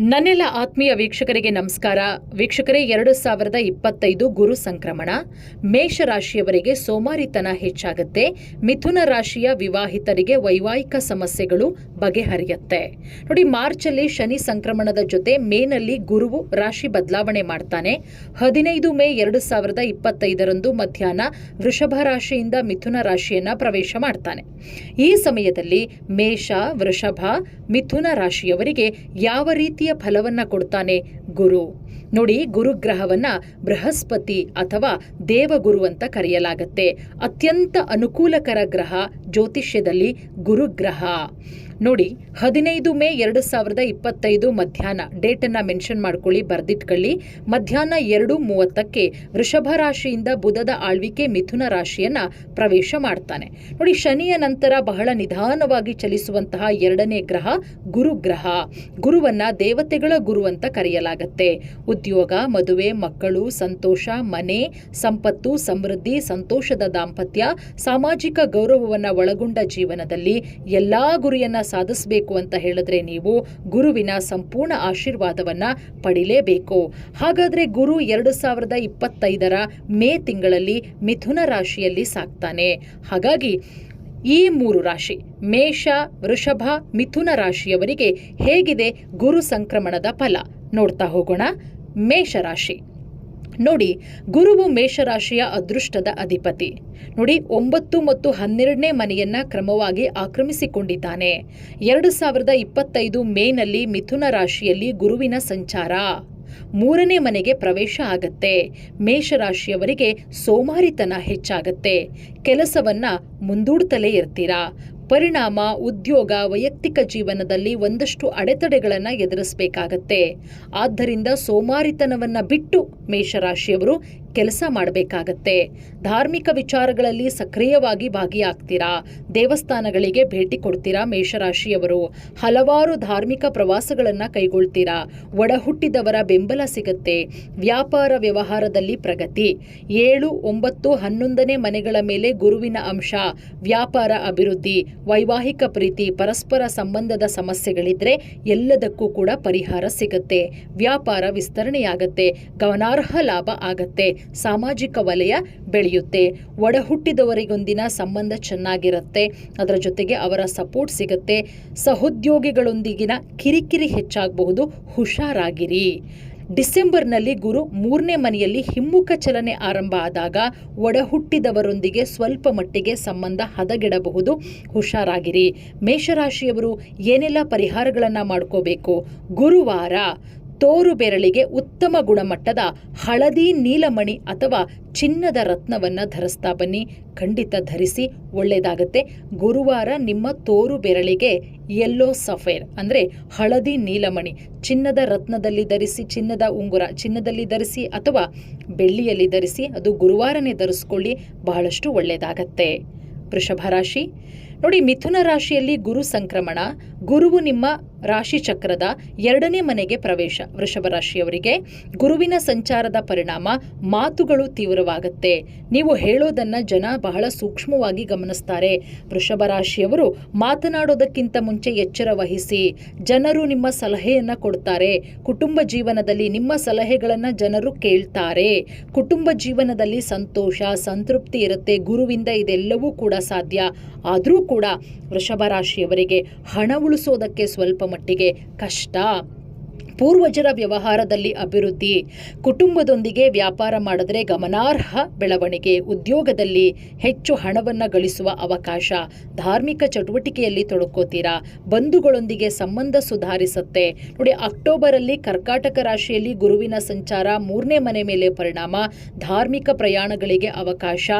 ನನ್ನೆಲ್ಲ ಆತ್ಮೀಯ ವೀಕ್ಷಕರಿಗೆ ನಮಸ್ಕಾರ. ವೀಕ್ಷಕರೇ, ಎರಡು ಸಾವಿರದ ಇಪ್ಪತ್ತೈದು ಗುರು ಸಂಕ್ರಮಣ. ಮೇಷ ರಾಶಿಯವರಿಗೆ ಸೋಮಾರಿತನ ಹೆಚ್ಚಾಗುತ್ತೆ. ಮಿಥುನ ರಾಶಿಯ ವಿವಾಹಿತರಿಗೆ ವೈವಾಹಿಕ ಸಮಸ್ಯೆಗಳು ಬಗೆಹರಿಯುತ್ತೆ. ನೋಡಿ, ಮಾರ್ಚಲ್ಲಿ ಶನಿ ಸಂಕ್ರಮಣದ ಜೊತೆ ಮೇನಲ್ಲಿ ಗುರುವು ರಾಶಿ ಬದಲಾವಣೆ ಮಾಡ್ತಾನೆ. ಹದಿನೈದು ಮೇ ಎರಡು ಸಾವಿರದ ಇಪ್ಪತ್ತೈದರಂದು ಮಧ್ಯಾಹ್ನ ವೃಷಭ ರಾಶಿಯಿಂದ ಮಿಥುನ ರಾಶಿಯನ್ನ ಪ್ರವೇಶ ಮಾಡ್ತಾನೆ. ಈ ಸಮಯದಲ್ಲಿ ಮೇಷ, ವೃಷಭ, ಮಿಥುನ ರಾಶಿಯವರಿಗೆ ಯಾವ ರೀತಿಯ ಫಲವನ್ನ ಕೊಡ್ತಾನೆ ಗುರು. ನೋಡಿ, ಗುರುಗ್ರಹವನ್ನ ಬೃಹಸ್ಪತಿ ಅಥವಾ ದೇವಗುರು ಅಂತ ಕರೆಯಲಾಗತ್ತೆ. ಅತ್ಯಂತ ಅನುಕೂಲಕರ ಗ್ರಹ ಜ್ಯೋತಿಷ್ಯದಲ್ಲಿ ಗುರುಗ್ರಹ. ನೋಡಿ, ಹದಿನೈದು ಮೇ ಎರಡು ಸಾವಿರದ ಇಪ್ಪತ್ತೈದು ಮಧ್ಯಾಹ್ನ, ಡೇಟನ್ನು ಮೆನ್ಷನ್ ಮಾಡ್ಕೊಳ್ಳಿ, ಬರೆದಿಟ್ಕೊಳ್ಳಿ. ಮಧ್ಯಾಹ್ನ ಎರಡು ಮೂವತ್ತಕ್ಕೆ ವೃಷಭ ರಾಶಿಯಿಂದ ಬುಧದ ಆಳ್ವಿಕೆ ಮಿಥುನ ರಾಶಿಯನ್ನ ಪ್ರವೇಶ ಮಾಡ್ತಾನೆ. ನೋಡಿ, ಶನಿಯ ನಂತರ ಬಹಳ ನಿಧಾನವಾಗಿ ಚಲಿಸುವಂತಹ ಎರಡನೇ ಗ್ರಹ ಗುರುಗ್ರಹ. ಗುರುವನ್ನ ದೇವತೆಗಳ ಗುರು ಅಂತ ಕರೆಯಲಾಗತ್ತೆ. ಉದ್ಯೋಗ, ಮದುವೆ, ಮಕ್ಕಳು, ಸಂತೋಷ, ಮನೆ, ಸಂಪತ್ತು, ಸಮೃದ್ಧಿ, ಸಂತೋಷದ ದಾಂಪತ್ಯ, ಸಾಮಾಜಿಕ ಗೌರವವನ್ನ ಒಳಗೊಂಡ ಜೀವನದಲ್ಲಿ ಎಲ್ಲಾ ಗುರಿಯನ್ನ ಸಾಧಿಸಬೇಕು ಅಂತ ಹೇಳಿದ್ರೆ ನೀವು ಗುರುವಿನ ಸಂಪೂರ್ಣ ಆಶೀರ್ವಾದವನ್ನ ಪಡಿಲೇಬೇಕು. ಹಾಗಾದ್ರೆ ಗುರು ಎರಡು ಸಾವಿರದ ಇಪ್ಪತ್ತೈದರ ಮೇ ತಿಂಗಳಲ್ಲಿ ಮಿಥುನ ರಾಶಿಯಲ್ಲಿ ಸಾಕ್ತಾನೆ. ಹಾಗಾಗಿ ಈ ಮೂರು ರಾಶಿ, ಮೇಷ, ವೃಷಭ, ಮಿಥುನ ರಾಶಿಯವರಿಗೆ ಹೇಗಿದೆ ಗುರು ಸಂಕ್ರಮಣದ ಫಲ? ನೋಡ್ತಾ ಹೋಗೋಣ. ಮೇಷರಾಶಿ ನೋಡಿ ಗುರುವು ಮೇಷರಾಶಿಯ ಅದೃಷ್ಟದ ಅಧಿಪತಿ. ನೋಡಿ ಒಂಬತ್ತು ಮತ್ತು ಹನ್ನೆರಡನೇ ಮನೆಯನ್ನ ಕ್ರಮವಾಗಿ ಆಕ್ರಮಿಸಿಕೊಂಡಿದ್ದಾನೆ. ಎರಡು ಸಾವಿರದ ಇಪ್ಪತ್ತೈದು ಮೇನಲ್ಲಿ ಮಿಥುನ ರಾಶಿಯಲ್ಲಿ ಗುರುವಿನ ಸಂಚಾರ. ಮೂರನೇ ಮನೆಗೆ ಪ್ರವೇಶ ಆಗತ್ತೆ. ಮೇಷರಾಶಿಯವರಿಗೆ ಸೋಮಾರಿತನ ಹೆಚ್ಚಾಗತ್ತೆ. ಕೆಲಸವನ್ನ ಮುಂದೂಡ್ತಲೇ ಇರ್ತೀರಾ? ಪರಿಣಾಮ ಉದ್ಯೋಗ ವೈಯಕ್ತಿಕ ಜೀವನದಲ್ಲಿ ಒಂದಷ್ಟು ಅಡೆತಡೆಗಳನ್ನು ಎದುರಿಸಬೇಕಾಗತ್ತೆ. ಆದ್ದರಿಂದ ಸೋಮಾರಿತನವನ್ನ ಬಿಟ್ಟು ಮೇಷರಾಶಿಯವರು ಕೆಲಸ ಮಾಡಬೇಕಾಗತ್ತೆ. ಧಾರ್ಮಿಕ ವಿಚಾರಗಳಲ್ಲಿ ಸಕ್ರಿಯವಾಗಿ ಭಾಗಿಯಾಗ್ತೀರಾ? ದೇವಸ್ಥಾನಗಳಿಗೆ ಭೇಟಿ ಕೊಡ್ತೀರಾ ಮೇಷರಾಶಿಯವರು? ಹಲವಾರು ಧಾರ್ಮಿಕ ಪ್ರವಾಸಗಳನ್ನು ಕೈಗೊಳ್ತೀರಾ? ಒಡಹುಟ್ಟಿದವರ ಬೆಂಬಲ ಸಿಗತ್ತೆ. ವ್ಯಾಪಾರ ವ್ಯವಹಾರದಲ್ಲಿ ಪ್ರಗತಿ. ಏಳು, ಒಂಬತ್ತು, ಹನ್ನೊಂದನೇ ಮನೆಗಳ ಮೇಲೆ ಗುರುವಿನ ಅಂಶ. ವ್ಯಾಪಾರ ಅಭಿವೃದ್ಧಿ. ವೈವಾಹಿಕ ಪ್ರೀತಿ. ಪರಸ್ಪರ ಸಂಬಂಧದ ಸಮಸ್ಯೆಗಳಿದ್ರೆ ಎಲ್ಲದಕ್ಕೂ ಕೂಡ ಪರಿಹಾರ ಸಿಗತ್ತೆ. ವ್ಯಾಪಾರ ವಿಸ್ತರಣೆಯಾಗತ್ತೆ. ಗಮನಾರ್ಹ ಲಾಭ ಆಗತ್ತೆ. ಸಾಮಾಜಿಕ ವಲಯ ಬೆಳೆಯುತ್ತೆ. ಒಡಹುಟ್ಟಿದವರಿಗೊಂದಿನ ಸಂಬಂಧ ಚೆನ್ನಾಗಿರುತ್ತೆ. ಅದರ ಜೊತೆಗೆ ಅವರ ಸಪೋರ್ಟ್ ಸಿಗುತ್ತೆ. ಸಹೋದ್ಯೋಗಿಗಳೊಂದಿಗಿನ ಕಿರಿಕಿರಿ ಹೆಚ್ಚಾಗಬಹುದು. ಹುಷಾರಾಗಿರಿ. ಡಿಸೆಂಬರ್ನಲ್ಲಿ ಗುರು ಮೂರನೇ ಮನೆಯಲ್ಲಿ ಹಿಮ್ಮುಖ ಚಲನೆ ಆರಂಭ ಆದಾಗ ಒಡಹುಟ್ಟಿದವರೊಂದಿಗೆ ಸ್ವಲ್ಪ ಮಟ್ಟಿಗೆ ಸಂಬಂಧ ಹದಗೆಡಬಹುದು. ಹುಷಾರಾಗಿರಿ. ಮೇಷರಾಶಿಯವರು ಏನೆಲ್ಲ ಪರಿಹಾರಗಳನ್ನು ಮಾಡ್ಕೋಬೇಕು? ಗುರುವಾರ. ತೋರು ಬೆರಳಿಗೆ ಉತ್ತಮ ಗುಣಮಟ್ಟದ ಹಳದಿ ನೀಲಮಣಿ ಅಥವಾ ಚಿನ್ನದ ರತ್ನವನ್ನು ಧರಿಸ್ತಾ ಬನ್ನಿ. ಖಂಡಿತ ಧರಿಸಿ ಒಳ್ಳೆಯದಾಗತ್ತೆ ಗುರುವಾರ ನಿಮ್ಮ ತೋರು ಬೆರಳಿಗೆ ಯೆಲ್ಲೋ ಸಫೇರ್ ಅಂದರೆ ಹಳದಿ ನೀಲಮಣಿ. ಚಿನ್ನದ ರತ್ನದಲ್ಲಿ ಧರಿಸಿ, ಚಿನ್ನದ ಉಂಗುರ ಚಿನ್ನದಲ್ಲಿ ಧರಿಸಿ ಅಥವಾ ಬೆಳ್ಳಿಯಲ್ಲಿ ಧರಿಸಿ ಅದು ಗುರುವಾರನೇ ಧರಿಸ್ಕೊಳ್ಳಿ. ಬಹಳಷ್ಟು ಒಳ್ಳೆಯದಾಗತ್ತೆ ವೃಷಭ ರಾಶಿ. ನೋಡಿ, ಮಿಥುನ ರಾಶಿಯಲ್ಲಿ ಗುರು ಸಂಕ್ರಮಣ ಗುರುವು ನಿಮ್ಮ ರಾಶಿ ಚಕ್ರದ ಎರಡನೇ ಮನೆಗೆ ಪ್ರವೇಶ. ವೃಷಭ ರಾಶಿಯವರಿಗೆ ಗುರುವಿನ ಸಂಚಾರದ ಪರಿಣಾಮ ಮಾತುಗಳು ತೀವ್ರವಾಗುತ್ತೆ. ನೀವು ಹೇಳೋದನ್ನ ಜನ ಬಹಳ ಸೂಕ್ಷ್ಮವಾಗಿ ಗಮನಿಸ್ತಾರೆ. ವೃಷಭ ರಾಶಿಯವರು ಮಾತನಾಡೋದಕ್ಕಿಂತ ಮುಂಚೆ ಎಚ್ಚರ ವಹಿಸಿ, ಜನರು ನಿಮ್ಮ ಸಲಹೆಯನ್ನ ಕೊಡ್ತಾರೆ. ಕುಟುಂಬ ಜೀವನದಲ್ಲಿ ನಿಮ್ಮ ಸಲಹೆಗಳನ್ನ ಜನರು ಕೇಳ್ತಾರೆ. ಕುಟುಂಬ ಜೀವನದಲ್ಲಿ ಸಂತೋಷ, ಸಂತೃಪ್ತಿ ಇರುತ್ತೆ. ಗುರುವಿಂದ ಇದೆಲ್ಲವೂ ಕೂಡ ಸಾಧ್ಯ. ಆದರೂ ಕೂಡ ವೃಷಭ ರಾಶಿಯವರಿಗೆ ಹಣ ಉಳಿಸೋದಕ್ಕೆ ಸ್ವಲ್ಪ ಮಟ್ಟಿಗೆ ಕಷ್ಟ. ಪೂರ್ವಜರ ವ್ಯವಹಾರದಲ್ಲಿ ಅಭಿವೃದ್ಧಿ. ಕುಟುಂಬದೊಂದಿಗೆ ವ್ಯಾಪಾರ ಮಾಡಿದ್ರೆ ಗಮನಾರ್ಹ ಬೆಳವಣಿಗೆ. ಉದ್ಯೋಗದಲ್ಲಿ ಹೆಚ್ಚು ಹಣವನ್ನು ಗಳಿಸುವ ಅವಕಾಶ. ಧಾರ್ಮಿಕ ಚಟುವಟಿಕೆಯಲ್ಲಿ ತೊಡಕೋತೀರಾ? ಬಂಧುಗಳೊಂದಿಗೆ ಸಂಬಂಧ ಸುಧಾರಿಸುತ್ತೆ. ನೋಡಿ, ಅಕ್ಟೋಬರಲ್ಲಿ ಕರ್ಕಾಟಕ ರಾಶಿಯಲ್ಲಿ ಗುರುವಿನ ಸಂಚಾರ ಮೂರನೇ ಮನೆ ಮೇಲೆ ಪರಿಣಾಮ. ಧಾರ್ಮಿಕ ಪ್ರಯಾಣಗಳಿಗೆ ಅವಕಾಶ.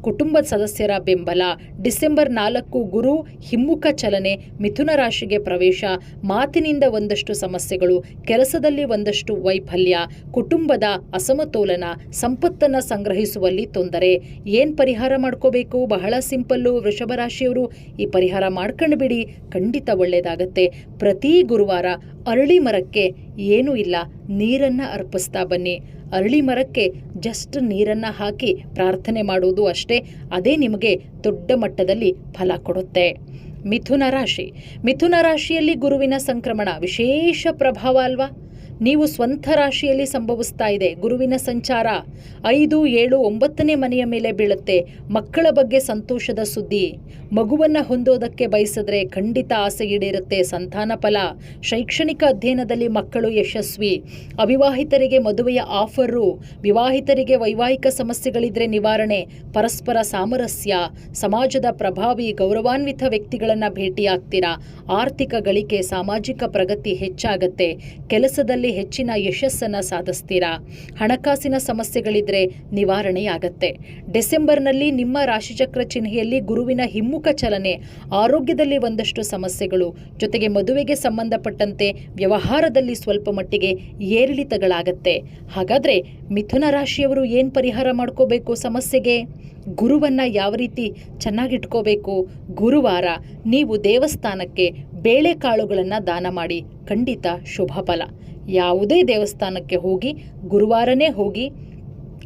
ಕುಟುಂಬ ಸದಸ್ಯರ ಬೆಂಬಲ. ಡಿಸೆಂಬರ್ ನಾಲ್ಕು ಗುರು ಹಿಮ್ಮುಖ ಚಲನೆ. ಮಿಥುನ ರಾಶಿಗೆ ಪ್ರವೇಶ. ಮಾತಿನಿಂದ ಒಂದಷ್ಟು ಸಮಸ್ಯೆಗಳು. ಕೆಲಸದಲ್ಲಿ ಒಂದಷ್ಟು ವೈಫಲ್ಯ, ಕುಟುಂಬದ ಅಸಮತೋಲನ, ಸಂಪತ್ತನ್ನು ಸಂಗ್ರಹಿಸುವಲ್ಲಿ ತೊಂದರೆ. ಏನು ಪರಿಹಾರ ಮಾಡ್ಕೋಬೇಕು? ಬಹಳ ಸಿಂಪಲ್ಲು. ವೃಷಭ ರಾಶಿಯವರು ಈ ಪರಿಹಾರ ಮಾಡ್ಕೊಂಡು ಬಿಡಿ. ಖಂಡಿತ ಒಳ್ಳೆಯದಾಗತ್ತೆ ಪ್ರತಿ ಗುರುವಾರ ಅರಳಿ ಮರಕ್ಕೆ ಏನೂ ಇಲ್ಲ. ನೀರನ್ನು ಅರ್ಪಿಸ್ತಾ ಬನ್ನಿ. ಅರಳಿ ಮರಕ್ಕೆ ಜಸ್ಟ್ ನೀರನ್ನ ಹಾಕಿ ಪ್ರಾರ್ಥನೆ ಮಾಡುವುದು ಅಷ್ಟೇ. ಅದೇ ನಿಮಗೆ ದೊಡ್ಡ ಮಟ್ಟದಲ್ಲಿ ಫಲ ಕೊಡುತ್ತೆ. ಮಿಥುನ ರಾಶಿ. ಮಿಥುನ ರಾಶಿಯಲ್ಲಿ ಗುರುವಿನ ಸಂಕ್ರಮಣ ವಿಶೇಷ ಪ್ರಭಾವ ಅಲ್ವಾ? ನೀವು ಸ್ವಂತ ರಾಶಿಯಲ್ಲಿ ಸಂಭವಿಸ್ತಾ ಇದೆ. ಗುರುವಿನ ಸಂಚಾರ ಐದು, ಏಳು, ಒಂಬತ್ತನೇ ಮನೆಯ ಮೇಲೆ ಬೀಳುತ್ತೆ. ಮಕ್ಕಳ ಬಗ್ಗೆ ಸಂತೋಷದ ಸುದ್ದಿ. ಮಗುವನ್ನು ಹೊಂದೋದಕ್ಕೆ ಬಯಸಿದ್ರೆ ಖಂಡಿತ ಆಸೆ ಈಡೇರುತ್ತೆ. ಸಂತಾನ ಫಲ. ಶೈಕ್ಷಣಿಕ ಅಧ್ಯಯನದಲ್ಲಿ ಮಕ್ಕಳು ಯಶಸ್ವಿ. ಅವಿವಾಹಿತರಿಗೆ ಮದುವೆಯ ಆಫರು. ವಿವಾಹಿತರಿಗೆ ವೈವಾಹಿಕ ಸಮಸ್ಯೆಗಳಿದ್ರೆ ನಿವಾರಣೆ. ಪರಸ್ಪರ ಸಾಮರಸ್ಯ. ಸಮಾಜದ ಪ್ರಭಾವಿ, ಗೌರವಾನ್ವಿತ ವ್ಯಕ್ತಿಗಳನ್ನು ಭೇಟಿಯಾಗ್ತೀರಾ? ಆರ್ಥಿಕ ಗಳಿಕೆ, ಸಾಮಾಜಿಕ ಪ್ರಗತಿ ಹೆಚ್ಚಾಗತ್ತೆ. ಕೆಲಸದಲ್ಲಿ ಹೆಚ್ಚಿನ ಯಶಸ್ಸನ್ನು ಸಾಧಿಸ್ತೀರಾ? ಹಣಕಾಸಿನ ಸಮಸ್ಯೆಗಳಿದ್ರೆ ನಿವಾರಣೆಯಾಗತ್ತೆ. ಡಿಸೆಂಬರ್ನಲ್ಲಿ ನಿಮ್ಮ ರಾಶಿಚಕ್ರ ಚಿಹ್ನೆಯಲ್ಲಿ ಗುರುವಿನ ಹಿಮ್ಮುಖ ಚಲನೆ, ಆರೋಗ್ಯದಲ್ಲಿ ಒಂದಷ್ಟು ಸಮಸ್ಯೆಗಳು, ಜೊತೆಗೆ ಮದುವೆಗೆ ಸಂಬಂಧಪಟ್ಟಂತೆ ವ್ಯವಹಾರದಲ್ಲಿ ಸ್ವಲ್ಪ ಮಟ್ಟಿಗೆ ಏರಿಳಿತಗಳಾಗತ್ತೆ. ಹಾಗಾದ್ರೆ ಮಿಥುನ ರಾಶಿಯವರು ಏನು ಪರಿಹಾರ ಮಾಡ್ಕೋಬೇಕು ಸಮಸ್ಯೆಗೆ? ಗುರುವನ್ನ ಯಾವ ರೀತಿ ಚೆನ್ನಾಗಿಟ್ಕೋಬೇಕು? ಗುರುವಾರ ನೀವು ದೇವಸ್ಥಾನಕ್ಕೆ ಬೇಳೆಕಾಳುಗಳನ್ನು ದಾನ ಮಾಡಿ, ಖಂಡಿತ ಶುಭ ಫಲ. ಯಾವುದೇ ದೇವಸ್ಥಾನಕ್ಕೆ ಹೋಗಿ, ಗುರುವಾರನೇ ಹೋಗಿ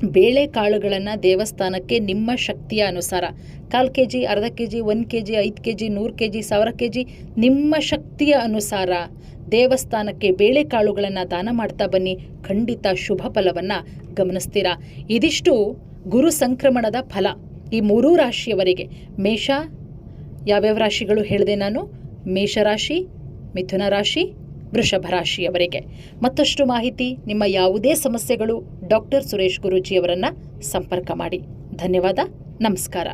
ಬೇಳೆಕಾಳುಗಳನ್ನು ದೇವಸ್ಥಾನಕ್ಕೆ ನಿಮ್ಮ ಶಕ್ತಿಯ ಅನುಸಾರ, ಕಾಲು ಕೆ ಜಿ ಅರ್ಧ ಕೆ ಜಿ ಒಂದು ಕೆ ಜಿ ಐದು ಕೆ ಜಿ ನೂರು ಕೆ ಜಿ ಸಾವಿರ ಕೆ ಜಿ ನಿಮ್ಮ ಶಕ್ತಿಯ ಅನುಸಾರ ದೇವಸ್ಥಾನಕ್ಕೆ ಬೇಳೆಕಾಳುಗಳನ್ನು ದಾನ ಮಾಡ್ತಾ ಬನ್ನಿ. ಖಂಡಿತ ಶುಭ ಫಲವನ್ನು ಗಮನಿಸ್ತೀರಾ? ಇದಿಷ್ಟು ಗುರು ಸಂಕ್ರಮಣದ ಫಲ. ಈ ಮೂರೂ ರಾಶಿಯವರಿಗೆ ಮೇಷ, ಯಾವ್ಯಾವ ರಾಶಿಗಳು ಹೇಳಿದೆ ನಾನು? ಮೇಷರಾಶಿ ಮಿಥುನ ರಾಶಿ ವೃಷಭ ರಾಶಿಯವರಿಗೆ ಮತ್ತಷ್ಟು ಮಾಹಿತಿ ನಿಮ್ಮ ಯಾವುದೇ ಸಮಸ್ಯೆಗಳು ಡಾಕ್ಟರ್ ಸುರೇಶ್ ಗುರೂಜಿಯವರನ್ನು ಸಂಪರ್ಕ ಮಾಡಿ. ಧನ್ಯವಾದ ನಮಸ್ಕಾರ.